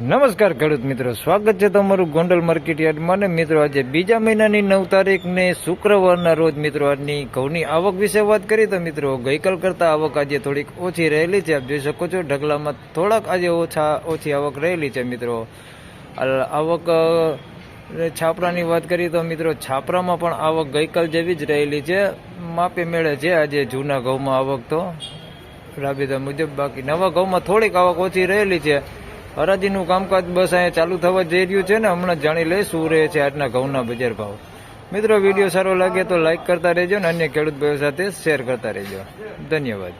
નમસ્કાર ખેડૂત મિત્રો, સ્વાગત છે તમારું ગોંડલ માર્કેટ યાર્ડમાં ને મિત્રો આજે બીજા મહિનાની નવ તારીખને શુક્રવારના રોજ મિત્રો આજની ઘઉંની આવક વિશે વાત કરીએ તો મિત્રો, ગઈકાલ કરતાં આવક આજે થોડીક ઓછી રહેલી છે. આપ જોઈ શકો છો, ઢગલામાં થોડાક આજે ઓછા, ઓછી આવક રહેલી છે મિત્રો. આવક છાપરાની વાત કરીએ તો મિત્રો, છાપરામાં પણ આવક ગઈકાલ જેવી જ રહેલી છે. માપે મેળે છે આજે જૂના ઘઉંમાં આવક તો. રાબેતા મુજબ બાકી નવા ઘઉંમાં થોડીક આવક ઓછી રહેલી છે. હરાજીનું કામકાજ બસ અહીંયા ચાલુ થવા જઈ રહ્યું છે ને હમણાં જાણી લઈ શું રહે છે આજના ઘઉંના બજાર ભાવ. મિત્રો, વીડિયો સારો લાગે તો લાઈક કરતા રહેજો ને અન્ય ખેડૂત ભાઈઓ સાથે શેર કરતા રહેજો. ધન્યવાદ.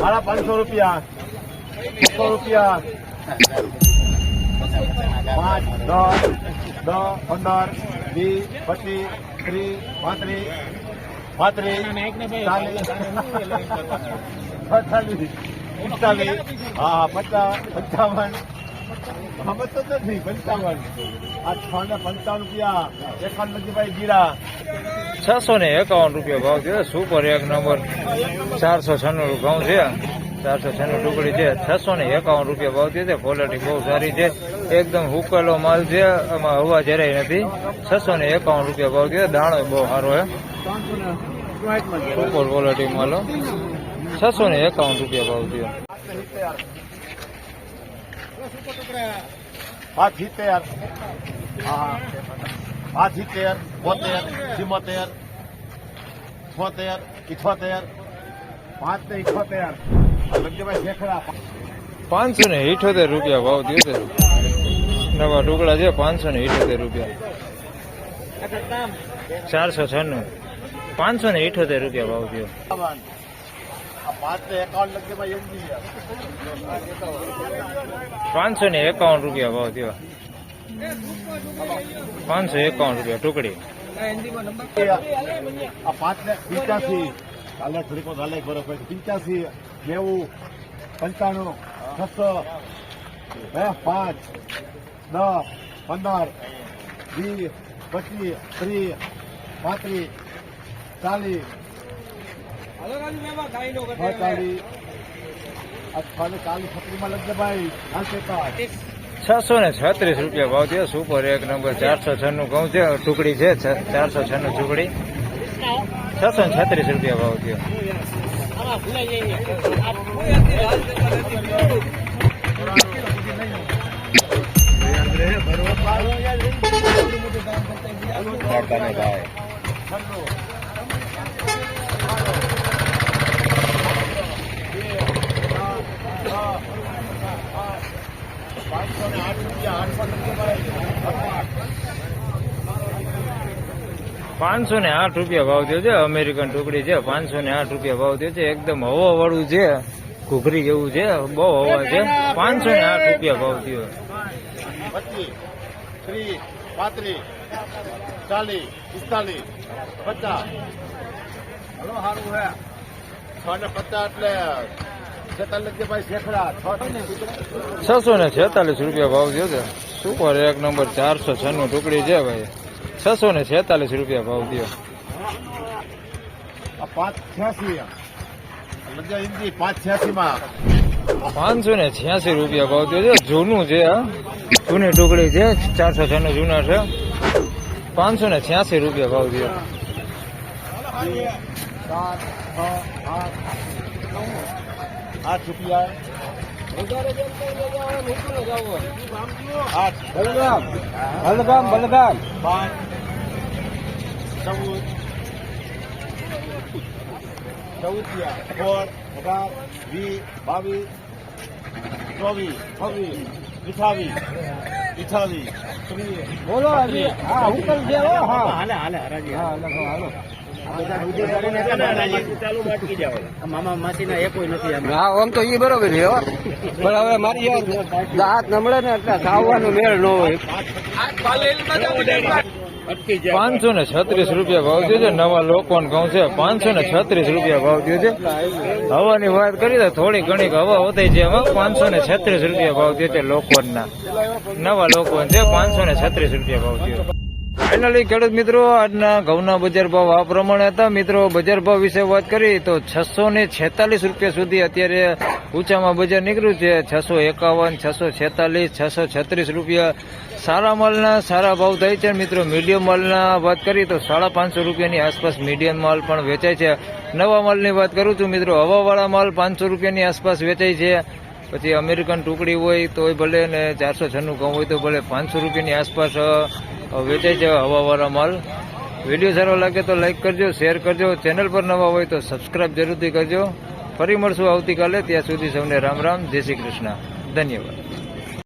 સાડા પાંચસો રૂપિયા. છસો રૂપિયા. પાંચ, દસ દસ, પંદર, વીસ, પચીસ, ત્રીસ, પાંત્રીસ. પાંત્રીસ પિસ્તાલીસ હા પચાસ પંચાવન. નથી પંચાવન. આ છ ને પંચાવન રૂપિયા. એકાવન નજીભાઈ જીરા. છસો ને એકાવન રૂપિયા ભાવ છે. સુપર એક નંબર. ચારસો છન્નું ઘઉં છે. ચારસો છન્નું ટુકડી છે. છસો ને એકાવન રૂપિયા ભાવ છે. ક્વોલિટી બહુ સારી છે. એકદમ હુકેલો માલ છે. આમાં હવા જરાય નથી. છસો ને એકાવન રૂપિયા ભાવ છે. દાણો બહુ સારો છે. સુપર ક્વોલિટી માલ છસો ને એકાવન રૂપિયા ભાવ થયો. પાંચ સિત્તેર. હા પાંચ સિત્તેર બોતેર ચિમોતેર છોતેર ઇઠોતેર. પાંચ ને ઇઠોતેર. લગ્નભાઈ શેખડા. પાંચસો ને ઇઠોતેર રૂપિયા ભાવ થયો છે. નવા ટુકડા છે પાંચસો ને ઇઠોતેર રૂપિયા. ચારસો છન્નું. પાંચસો ને ઇઠોતેર રૂપિયા ભાવ થયો. પાંચસો ને એકાવન રૂપિયા ભાવ થયો. પાંચસો એકાવન રૂપિયા ટુકડી. પિંચ્યાસી થોડીક વાર હાલે બરોબર પિંચ્યાસી નેવું પંચાણું, છસો હે પાંચ, દસ, પંદર, વીસ, પચીસ, ત્રીસ, પાંત્રીસ ચાલીસ ચાલીસ ચાલીસ છત્રીસમાં લગજે ભાઈ કાઢ છસો ને છત્રીસ રૂપિયા ભાવ થયો. સુપર એક નંબર ચારસો છન્નું ઘઉં છે ટુકડી છે ચારસો છન્નું ટુકડી. છસો ને છત્રીસ રૂપિયા ભાવ થયો ને આઠ રૂપિયા આઠસો ટકા પાંચસો ને આઠ રૂપિયા ભાવ થયો છે અમેરિકન ટુકડી છે પાંચસો ને આઠ રૂપિયા ભાવ થયો છે એકદમ હવા વાળું છે ઘૂઘરી જેવું છે બહુ હવા છે પાંચસો ને આઠ રૂપિયા ભાવ થયો. પચીસ ત્રીસ પાંત્રીસ ચાલીસ પિસ્તાલીસ પચાસ. હલો સારું હે. છ ને પચાસ એટલે છસો ને છેતાલીસ રૂપિયા ભાવ થયો છે. સુપર એક નંબર ચારસો છન્નું ટુકડી છે ભાઈ. છસો ને છેતાલીસ રૂપિયા ભાવ દો આ પાંચ છ્યાસી પાંચ છ્યાસી માં પાંચસો ને છ્યાસી રૂપિયા ભાવ દો છે. જૂનું છે આ જૂની ટુકડી છે ચારસો છન્નું જૂના છે. પાંચસો ને છ્યાસી રૂપિયા ભાવ દો આઠ રૂપિયા. બલગામ બલગામ બલગામ પાંચ. ચૌદ ચૌદિયા સોળ અઢાર વીસ બાવીસ ચોવીસ છવ્વીસ અઠાવીસ અઠાવીસ બોલો હા હુકમ છે હા હાલે હાલે હરાજી હા લખો હાલો આમ હા તો એ બરોબર છે, હો. પણ મારી દાંત નમળે ને એટલે ખાવાનું મેળ ન હોય પાંચસો ને છત્રીસ રૂપિયા ભાવ થયો છે. નવા લોકો કહું છે, પાંચસો ને છત્રીસ રૂપિયા ભાવ થયો છે. હવાની વાત કરી તો થોડી ઘણી હવા હોતી છે એમાં. પાંચસો ને છત્રીસ રૂપિયા ભાવ થયો છે લોકોના. નવા લોકો છે, પાંચસો ને છત્રીસ રૂપિયા ભાવ થયો ફાઇનલી ખેડૂત મિત્રો, આજના ઘઉંના બજાર ભાવ આ પ્રમાણે હતા. મિત્રો, બજાર ભાવ વિશે વાત કરી તો છસો ને છેતાલીસ રૂપિયા સુધી અત્યારે ઊંચામાં બજાર નીકળ્યું છે. છસો એકાવન, છસો છેતાલીસ, છસો છત્રીસ રૂપિયા. સારા માલના સારા ભાવ થાય છે. મિત્રો, મીડિયમ માલના વાત કરી તો સાડા પાંચસો રૂપિયાની આસપાસ મીડિયમ માલ પણ વેચાય છે. નવા માલની વાત કરું છું, મિત્રો. હવાવાળા માલ પાંચસો રૂપિયાની આસપાસ વેચાય છે. પછી અમેરિકન ટુકડી હોય તોય ભલે ને ચારસો છન્નું ઘઉં હોય તો ભલે પાંચસો રૂપિયાની આસપાસ અ, જવા હવાવાળા માલ. વીડિયો સારો લાગે તો લાઇક કરજો શેર કરજો. ચેનલ પર નવા હોય તો સબસ્ક્રાઇબ જરૂરથી કરજો. ફરી મળશું આવતીકાલે. ત્યાં સુધી સૌને રામ રામ. જય શ્રી કૃષ્ણ. ધન્યવાદ.